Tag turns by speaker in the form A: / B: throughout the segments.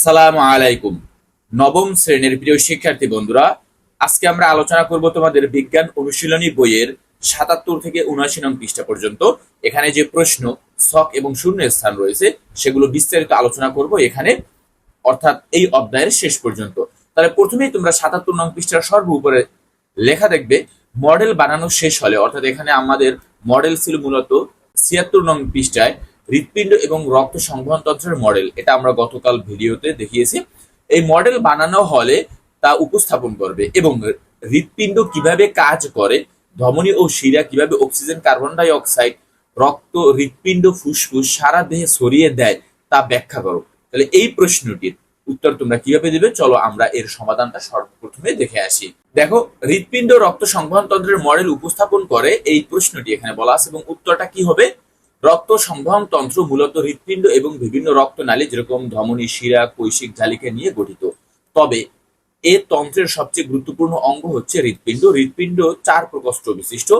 A: আসসালামু আলাইকুম। নবম শ্রেণির প্রিয় শিক্ষার্থী বন্ধুরা, আজকে আমরা আলোচনা করব তোমাদের বিজ্ঞান অনুশীলনী বইয়ের সাতাত্তর থেকে উনআশি নং পৃষ্ঠা পর্যন্ত। এখানে যে প্রশ্ন ছক এবং শূন্য স্থান রয়েছে, সেগুলো বিস্তারিত আলোচনা করব এখানে, অর্থাৎ এই অধ্যায়ের শেষ পর্যন্ত। তাহলে প্রথমেই তোমরা সাতাত্তর নং পৃষ্ঠার সর্ব উপরে লেখা দেখবে, মডেল বানানো শেষ হলে, অর্থাৎ এখানে আমাদের মডেল ছিল মূলত ছিয়াত্তর নং পৃষ্ঠায় হৃৎপিণ্ড এবং রক্ত সংবহন তন্ত্রের মডেল। এটা আমরা গতকাল ভিডিওতে দেখিয়েছি। এই মডেল বানানো হলে তা উপস্থাপন করবে এবং হৃৎপিণ্ড কীভাবে কাজ করে, ধমনী ও শিরা কীভাবে অক্সিজেন, কার্বন ডাই অক্সাইড রক্ত, হৃৎপিণ্ড, ফুসফুস সারা দেহে ছড়িয়ে দেয় তা ব্যাখ্যা করো। তাহলে এই প্রশ্নটির উত্তর তোমরা কীভাবে দিবে? চলো আমরা এর সমাধানটা সর্বপ্রথমে দেখে আসি। দেখো, হৃৎপিণ্ড রক্ত সংবহন তন্ত্রের মডেল উপস্থাপন করে এই প্রশ্নটি এখানে বলা আছে এবং উত্তরটা কি হবে? রক্ত সংবহন তন্ত্র মূলত হৃৎপিণ্ড এবং বিভিন্ন রক্তনালী, যেরকম ধমনী, শিরা, কৈশিক জালিকা নিয়ে গঠিত। তবে এ তন্ত্রের সবচেয়ে গুরুত্বপূর্ণ অঙ্গ হচ্ছে হৃৎপিণ্ড। হৃৎপিণ্ড চার প্রকোষ্ঠ বিশিষ্ট।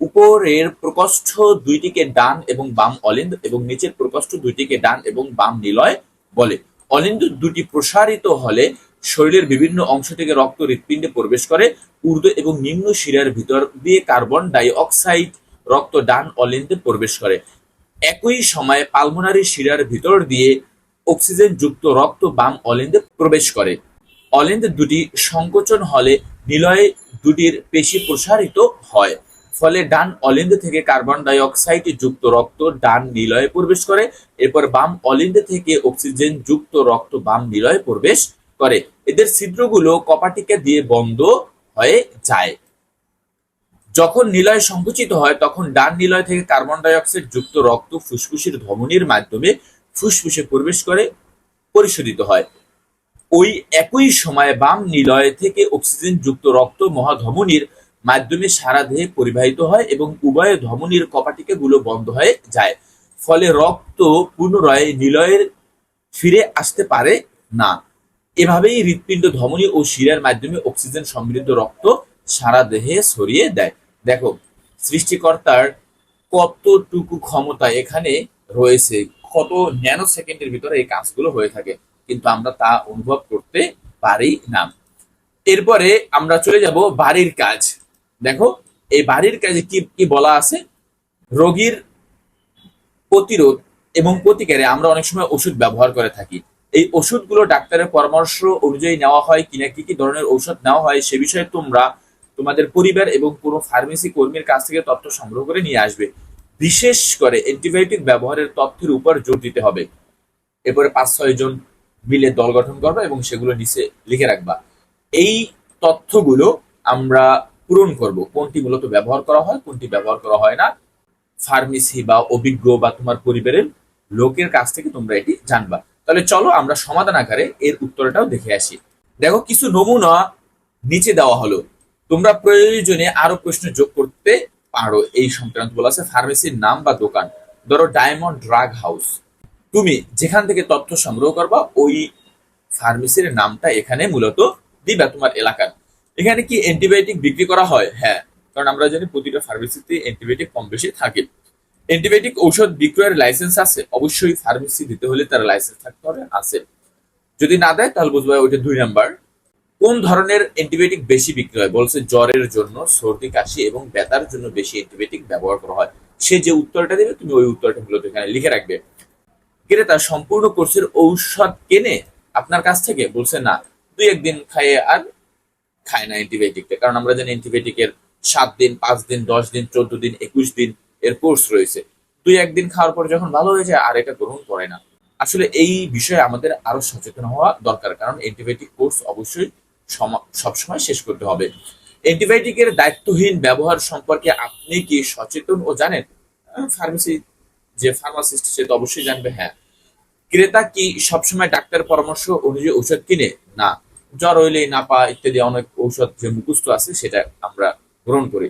A: উপরের প্রকোষ্ঠ দুইটিকে ডান এবং বাম অলিন্দ এবং নিচের প্রকোষ্ঠ দুইটিকে ডান এবং বাম নিলয় বলে। অলিন্দ দুটি প্রসারিত হলে শরীরের বিভিন্ন অংশ থেকে রক্ত হৃৎপিণ্ডে প্রবেশ করে। ঊর্ধ্ব এবং নিম্ন শিরার ভিতর দিয়ে কার্বন ডাই অক্সাইড রক্ত ডান অলিন্দে প্রবেশ করে। একই সময়ে পালমোনারি শিরার ভিতর দিয়ে অক্সিজেন যুক্ত রক্ত বাম অলিন্দে প্রবেশ করে। অলিন্দ দুটি সংকোচন হলে নিলয়ে দুটির পেশি প্রসারিত হয়, ফলে ডান অলিন্দ থেকে কার্বন ডাই অক্সাইড যুক্ত রক্ত ডান নিলয়ে প্রবেশ করে, এরপর বাম অলিন্দ থেকে অক্সিজেন যুক্ত রক্ত বাম নিলয়ে প্রবেশ করে। এদের ছিদ্রগুলো কপাটিকা দিয়ে বন্ধ হয়ে যায়। যখন নিলয় সংকুচিত হয়, তখন ডান নিলয় থেকে কার্বন ডাই অক্সাইড যুক্ত রক্ত ফুসফুসের ধমনির মাধ্যমে ফুসফুসে প্রবেশ করে, পরিশোধিত হয়। ওই একই সময়ে বাম নিলয় থেকে অক্সিজেন যুক্ত রক্ত মহাধমনির মাধ্যমে সারা দেহে পরিবাহিত হয় এবং উভয় ধমনির কপাটিকা গুলো বন্ধ হয়ে যায়। ফলে রক্ত পুনরায় নিলয়ের ফিরে আসতে পারে না। এভাবেই হৃৎপিণ্ড ধমনী ও শিরার মাধ্যমে অক্সিজেন সমৃদ্ধ রক্ত সারা দেহে ছড়িয়ে দেয়। দেখো, সৃষ্টিকর্তার কতটুকু ক্ষমতা এখানে রয়েছে, কত ন্যানো সেকেন্ডের ভিতরে এই কাজগুলো হয়ে থাকে, কিন্তু আমরা তা অনুভব করতে পারি না। এরপরে আমরা চলে যাব বাড়ির কাজ। দেখো, এই বাড়ির কাজে কি কি বলা আছে? রোগীর প্রতিরোধ এবং প্রতিকারে আমরা অনেক সময় ওষুধ ব্যবহার করে থাকি। এই ওষুধগুলো ডাক্তারের পরামর্শ অনুযায়ী নেওয়া হয় কিনা, কি কি ধরনের ঔষধ নেওয়া হয়, সে বিষয়ে তোমরা তোমাদের পরিবার এবং কোনো ফার্মেসি কর্মীর কাছ থেকে তথ্য সংগ্রহ করে নিয়ে আসবে। বিশেষ করে অ্যান্টিবায়োটিক ব্যবহারের তথ্যের উপর জোর দিতে হবে। এরপরে পাঁচ ছয় জন মিলে দল গঠন করবা এবং সেগুলো নিচে লিখে রাখবা। এই তথ্যগুলো আমরা পূরণ করব। কোনটি মূলত ব্যবহার করা হয়, কোনটি ব্যবহার করা হয় না। ফার্মেসি বা অভিজ্ঞ বা তোমার পরিবারের লোকের কাছ থেকে তোমরা এটি জানবা। তাহলে চলো আমরা সমাধান আকারে এর উত্তরটাও দেখে আসি। দেখো, কিছু নমুনা নিচে দেওয়া হলো। তোমরা প্রয়োজনে আরও প্রশ্ন যোগ করতে পারো। এই সংক্রান্ত বলা আছে ফার্মেসির নাম বা দোকান। ধরো ডায়মন্ড ড্রাগ হাউস তুমি যেখান থেকে তথ্য সংগ্রহ করবা, ওই ফার্মেসির নামটা এখানে মূলত দিবা তোমার এলাকার। এখানে কি অ্যান্টিবায়োটিক বিক্রি করা হয়? হ্যাঁ কারণ আমরা জানি প্রতিটা ফার্মেসিতে অ্যান্টিবায়োটিক কম বেশি থাকে। অ্যান্টিবায়োটিক ঔষধ বিক্রয়ের লাইসেন্স আছে? অবশ্যই ফার্মেসি দিতে হলে তার লাইসেন্স থাকতে হবে, আছে। যদি না দেয়, তাহলে বুঝবা ওইটা দুই নাম্বার কোন ধরনের অ্যান্টিবায়োটিক বেশি বিক্রি হয়? বলছে জ্বরের জন্য, সর্দি, কাশি এবং ব্যথার জন্য বেশি অ্যান্টিবায়োটিক ব্যবহার করা হয়। সে যে উত্তরটা দেবে, তুমি ওই উত্তরটা মূলত এখানে লিখে রাখবে। ক্রেতা, সম্পূর্ণ কোর্সের ঔষধ কেনে আপনার কাছ থেকে? বলছে না, দুই একদিন খাইয়ে আর খায় না অ্যান্টিবায়োটিকটা। কারণ আমরা জানি অ্যান্টিবায়োটিকের সাত দিন, পাঁচ দিন, দশ দিন, চোদ্দ দিন, একুশ দিন এর কোর্স রয়েছে। দুই একদিন খাওয়ার পর যখন ভালো হয়ে যায়, আর এটা গ্রহণ করে না। আসলে এই বিষয়ে আমাদের আরও সচেতন হওয়া দরকার, কারণ অ্যান্টিবায়োটিক কোর্স অবশ্যই সবসময় শেষ করতে হবে। অ্যান্টিবায়োটিকের দায়িত্বহীন ব্যবহার সম্পর্কে আপনি কি সচেতন ও জানেন? ফার্মেসি যে ফার্মাসিস্ট সে তো অবশ্যই জানবে হ্যাঁ। ক্রেতা কি সবসময় ডাক্তার পরামর্শ অনুযায়ী ঔষধ কিনে? না। জ্বর হইলে নাপা ইত্যাদি অনেক ঔষধ যে মুখস্থ আছে, সেটা আমরা গ্রহণ করি।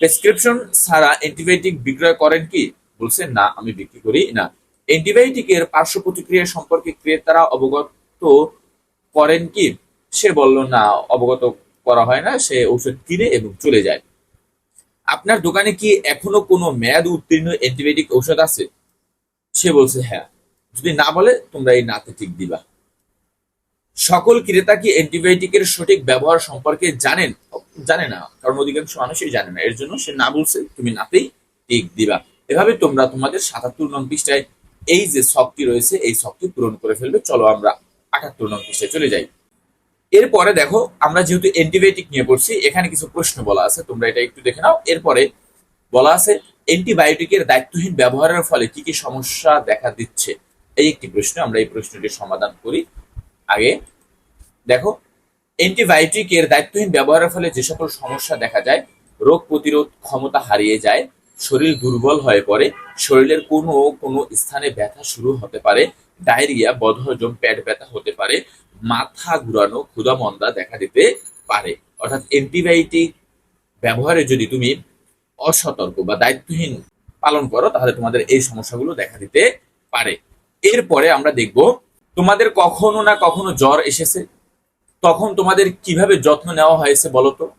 A: প্রেসক্রিপশন ছাড়া অ্যান্টিবায়োটিক বিক্রয় করেন কি? বলছেন, না, আমি বিক্রি করি না। অ্যান্টিবায়োটিকের পার্শ্ব প্রতিক্রিয়া সম্পর্কে ক্রেতারা অবগত করেন কি? সে বলল, না, অবগত করা হয় না, সে ঔষধ কিনে এবং চলে যায়। আপনার দোকানে কি এখনও কোনো মেয়াদ উত্তীর্ণ অ্যান্টিবায়োটিক ঔষধ আছে? সে বলছে হ্যাঁ যদি না বলে, তোমরা এই নাতে ঠিক দিবা। সকল ক্রেতা কি অ্যান্টিবায়োটিকের সঠিক ব্যবহার সম্পর্কে জানেন? জানে না, কারণ অধিকাংশ মানুষই জানে না, এর জন্য সে না বলছে, তুমি নাতেই টিক দিবা। এভাবে তোমরা তোমাদের সাতাত্তর নং পৃষ্ঠায় এই যে শখটি রয়েছে, এই শখটি পূরণ করে ফেলবে। চলো আমরা আটাত্তর নং পৃষ্ঠায় চলে যাই। এরপরে দেখো, আমরা যেহেতু অ্যান্টিবায়োটিক নিয়ে পড়ছি, এখানে কিছু প্রশ্ন বলা আছে, তোমরা এটা একটু দেখে নাও। এরপরে বলা আছে অ্যান্টিবায়োটিকের দায়িত্বহীন ব্যবহারের ফলে কি কি সমস্যা দেখা দিচ্ছে? এই একটি প্রশ্ন, আমরা এই প্রশ্নটির সমাধান করি। আগে দেখো অ্যান্টিবায়োটিকের দায়িত্বহীন ব্যবহারের ফলে যে সকল সমস্যা দেখা যায়, রোগ প্রতিরোধ ক্ষমতা হারিয়ে যায়, শরীর দুর্বল হয়ে পড়ে, শরীরের কোনো কোনো স্থানে ব্যথা শুরু হতে পারে, ডায়রিয়া, বদহজম, পেট ব্যথা হতে পারে মাথা ঘুরানো ক্ষুধামন্দা দেখা দিতে পারে। অর্থাৎ অ্যান্টিবায়োটিক ব্যবহারে যদি তুমি অসতর্ক বা দায়িত্বহীন পালন করো, তাহলে তোমাদের এই সমস্যাগুলো দেখা দিতে পারে। এরপরে আমরা দেখব, তোমাদের কখনো না কখনো জ্বর এসেছে? তখন তোমাদের কীভাবে যত্ন নেওয়া হয়েছে বলো তো?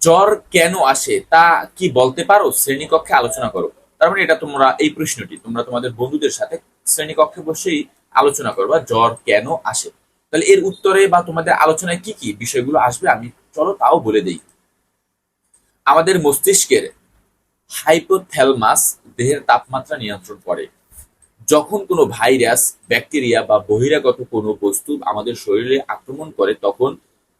A: জ্বর কেন আসে তা কি বলতে পারো? শ্রেণীকক্ষে আলোচনা করো। তার মানে এটা তোমরা, এই প্রশ্নটি তোমরা তোমাদের বন্ধুদের সাথে শ্রেণীকক্ষে বসেই আলোচনা করবা, জ্বর কেন আসে? তাহলে এর উত্তরে বা তোমাদের আলোচনায় কি কি বিষয়গুলো আসবে আমি চলো তাও বলে দেই। আমাদের মস্তিষ্কের হাইপোথ্যালমাস দেহের তাপমাত্রা নিয়ন্ত্রণ করে। যখন কোনো ভাইরাস, ব্যাকটেরিয়া বা বহিরাগত কোনো বস্তু আমাদের শরীরে আক্রমণ করে, তখন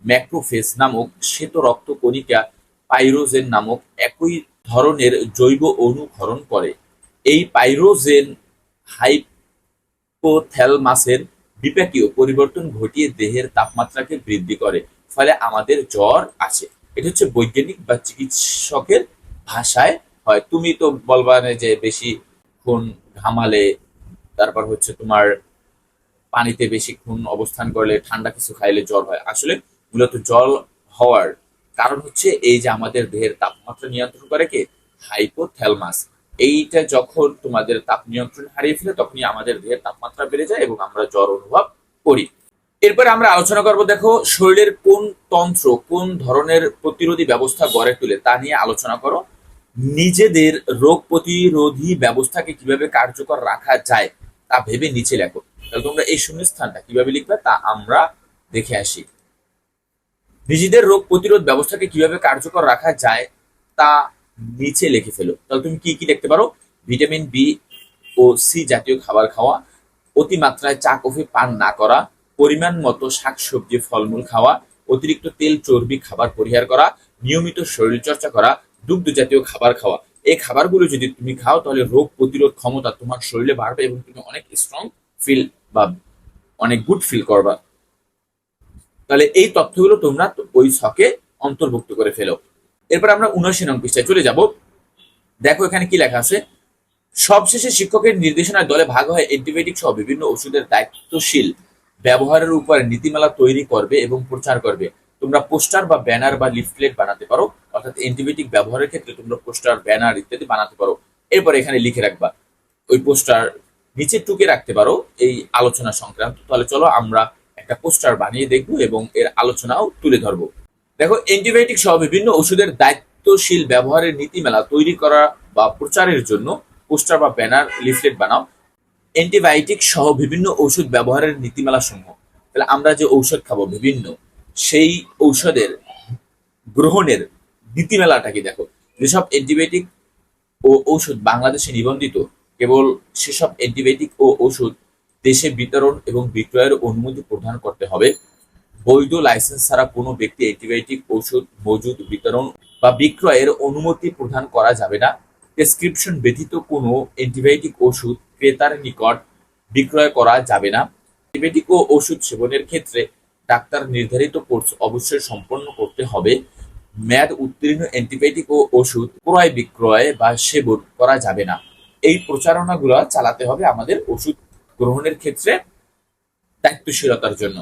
A: ম্যাক্রোফেজ নামক শ্বেত রক্ত কণিকা পাইরোজেন নামক একই ধরনের জৈব অণু ক্ষরণ করে। এই পাইরোজেন হাইপোথ্যালমাসের বিপাকীয় পরিবর্তন ঘটিয়ে দেহের তাপমাত্রাকে বৃদ্ধি করে ফলে আমাদের জ্বর আসে এটা হচ্ছে বৈজ্ঞানিক বা চিকিৎসকের ভাষায় হয় তুমি তো বলবা না যে বেশি খুন ঘামালে তারপর হচ্ছে তোমার পানিতে বেশিক্ষণ অবস্থান করলে ঠান্ডা কিছু খাইলে জ্বর হয় আসলে মূলত জল হওয়ার কারণ হচ্ছে এই যে আমাদের দেহের তাপমাত্রা নিয়ন্ত্রণ করে কে হাইপোথ্যালমাস এইটা যখন তোমাদের তাপ নিয়ন্ত্রণ হারিয়ে ফেলে, তখনই আমাদের দেহের তাপমাত্রা বেড়ে যায় এবং আমরা জ্বর অনুভব করি। এরপরে আমরা আলোচনা করব, দেখো, শরীরের কোন তন্ত্র, কোন ধরনের প্রতিরোধী ব্যবস্থা গড়ে তোলে তা নিয়ে আলোচনা করো। নিজেদের রোগ প্রতিরোধী ব্যবস্থাকে কীভাবে কার্যকর রাখা যায় তা ভেবে নিচে লেখো। তাহলে তোমরা এই শূন্যস্থানটা কীভাবে লিখবে তা আমরা দেখে আসি। নিজেদের রোগ প্রতিরোধ ব্যবস্থাকে কীভাবে কার্যকর রাখা যায় তা নিচে লিখে ফেলো। তাহলে তুমি কি কি লিখতে পারো? ভিটামিন বি ও সি জাতীয় খাবার খাওয়া, অতিমাত্রায় চা, কফি পান না করা, পরিমাণ মতো শাকসবজি, ফলমূল খাওয়া, অতিরিক্ত তেল, চর্বি, খাবার পরিহার করা, নিয়মিত শরীর চর্চা করা, দুগ্ধ জাতীয় খাবার খাওয়া। এই খাবারগুলো যদি তুমি খাও, তাহলে রোগ প্রতিরোধ ক্ষমতা তোমার শরীরে বাড়বে এবং তুমি অনেক স্ট্রং ফিল বা অনেক গুড ফিল করবা। তাহলে এই তথ্যগুলো তোমরা ওই ছকে অন্তর্ভুক্ত করে ফেলো। এরপর আমরা উনআশি নং পৃষ্ঠায় চলে যাব। দেখো এখানে কি লেখা আছে? সবশেষে শিক্ষকের নির্দেশনায় দলে ভাগ হয় অ্যান্টিবায়োটিক সহ বিভিন্ন ওষুধের দায়িত্বশীল ব্যবহারের উপর নীতিমালা তৈরি করবে এবং প্রচার করবে। তোমরা পোস্টার বা ব্যানার বা লিফলেট বানাতে পারো, অর্থাৎ অ্যান্টিবায়োটিক ব্যবহারের ক্ষেত্রে তোমরা পোস্টার, ব্যানার ইত্যাদি বানাতে পারো। এরপর এখানে লিখে রাখবা, ওই পোস্টার নিচে টুকে রাখতে পারো এই আলোচনা সংক্রান্ত। তাহলে চলো আমরা একটা পোস্টার বানিয়ে দেখব এবং এর আলোচনাও তুলে ধরবো। দেখো অ্যান্টিবায়োটিক সহ বিভিন্ন ওষুধের দায়িত্বশীল ব্যবহারের নীতিমালা তৈরি করা বা প্রচারের জন্য পোস্টার বা ব্যানার, লিফলেট বানাও। অ্যান্টিবায়োটিক সহ বিভিন্ন ওষুধ ব্যবহারের নীতিমালা সমূহ। তাহলে আমরা যে ঔষধ খাব বিভিন্ন, সেই ঔষধের গ্রহণের নীতিমেলাটা কি দেখো, যেসব অ্যান্টিবায়োটিক ও ঔষধ বাংলাদেশে নিবন্ধিত, কেবল সেসব অ্যান্টিবায়োটিক ও ওষুধ দেশে বিতরণ এবং বিক্রয়ের অনুমতি প্রদান করতে হবে। বৈধ লাইসেন্স ছাড়া কোনো ব্যক্তি অ্যান্টিবায়োটিক ওষুধ মজুদ বিতরণ বা বিক্রয়ের অনুমতি প্রদান করা যাবে না। প্রেসক্রিপশন ব্যতীত কোনো অ্যান্টিবায়োটিক ওষুধ ক্রেতার নিকট বিক্রয় করা যাবে না। অ্যান্টিবায়োটিক ও ওষুধ সেবনের ক্ষেত্রে ডাক্তার নির্ধারিত কোর্স অবশ্যই সম্পন্ন করতে হবে। মেয়াদ উত্তীর্ণ অ্যান্টিবায়োটিক ও ওষুধ ক্রয় বিক্রয় বা সেবন করা যাবে না। এই প্রচারণাগুলো চালাতে হবে আমাদের ওষুধ গ্রহণের ক্ষেত্রে দায়িত্বশীলতার জন্য।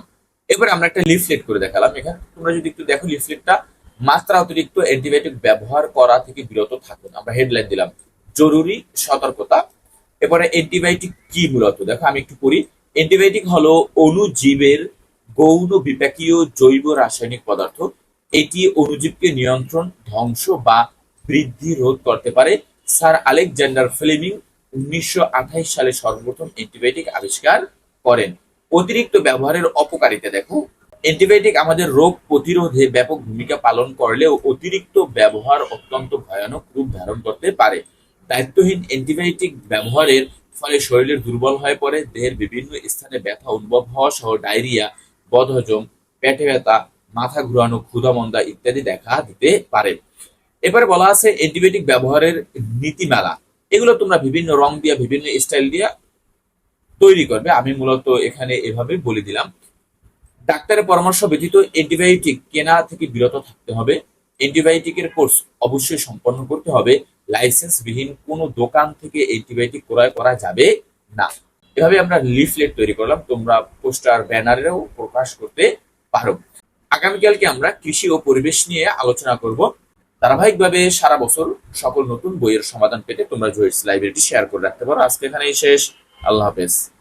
A: এবার আমরা একটা লিফলেট করে দেখালাম এখানে। তোমরা যদি একটু দেখো লিফলেটটা মাত্রা অতিরিক্ত অ্যান্টিবায়োটিক ব্যবহার করা থেকে বিরত থাকুন। আমরা হেডলাইন দিলাম, জরুরি সতর্কতা। এবারে অ্যান্টিবায়োটিক কি মূলত? দেখো, আমি একটু পড়ি। অ্যান্টিবায়োটিক হলো অণুজীবের গৌণ বিপাকীয় জৈব রাসায়নিক পদার্থ। এটি অণুজীবকে নিয়ন্ত্রণ, ধ্বংস বা বৃদ্ধি রোধ করতে পারে। স্যার আলেকজান্ডার ফ্লেমিং উনিশশো আঠাশ সালে সর্বপ্রথম অ্যান্টিবায়োটিক আবিষ্কার করেন। অতিরিক্ত ব্যবহারের অপকারিতা, দেখো। অ্যান্টিবায়োটিক আমাদের রোগ প্রতিরোধে ব্যাপক ভূমিকা পালন করলেও অতিরিক্ত ব্যবহার অত্যন্ত ভয়ানক রূপ ধারণ করতে পারে। দায়িত্বহীন অ্যান্টিবায়োটিক ব্যবহারের ফলে শরীরের দুর্বল হয়ে পড়ে, দেহের বিভিন্ন স্থানে ব্যথা অনুভব হওয়া সহ ডায়রিয়া, বদহজম, পেটে ব্যথা, মাথা ঘুরানো, ক্ষুধামন্দা ইত্যাদি দেখা দিতে পারে। এবারে বলা আছে অ্যান্টিবায়োটিক ব্যবহারের নীতিমালা। এগুলো তোমরা বিভিন্ন রং দিয়া, বিভিন্ন স্টাইল দিয়া তৈরি করবে। আমি মূলত এখানে এভাবে বলে দিলাম। ডাক্তারের পরামর্শ ব্যতীত অ্যান্টিবায়োটিক কেনা থেকে বিরত থাকতে হবে। অ্যান্টিবায়োটিকের কোর্স অবশ্যই সম্পন্ন করতে হবে। লাইসেন্সবিহীন কোনো দোকান থেকে অ্যান্টিবায়োটিক ক্রয় করা যাবে না। এভাবে আমরা লিফলেট তৈরি করলাম। তোমরা পোস্টার ব্যানারেও প্রকাশ করতে পারো। আগামীকালকে আমরা কৃষি ও পরিবেশ নিয়ে আলোচনা করব। ধারাবাহিকভাবে সারা বছর সকল নতুন বইয়ের সমাধান পেতে তোমরা জয়েন্টস লাইব্রেরিটি শেয়ার করে রাখতে পারো। আজকে এখানেই শেষ। আল্লাহ হাফেজ।